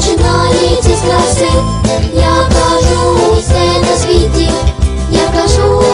починається з краси, я кажу усе на світі, я кажу.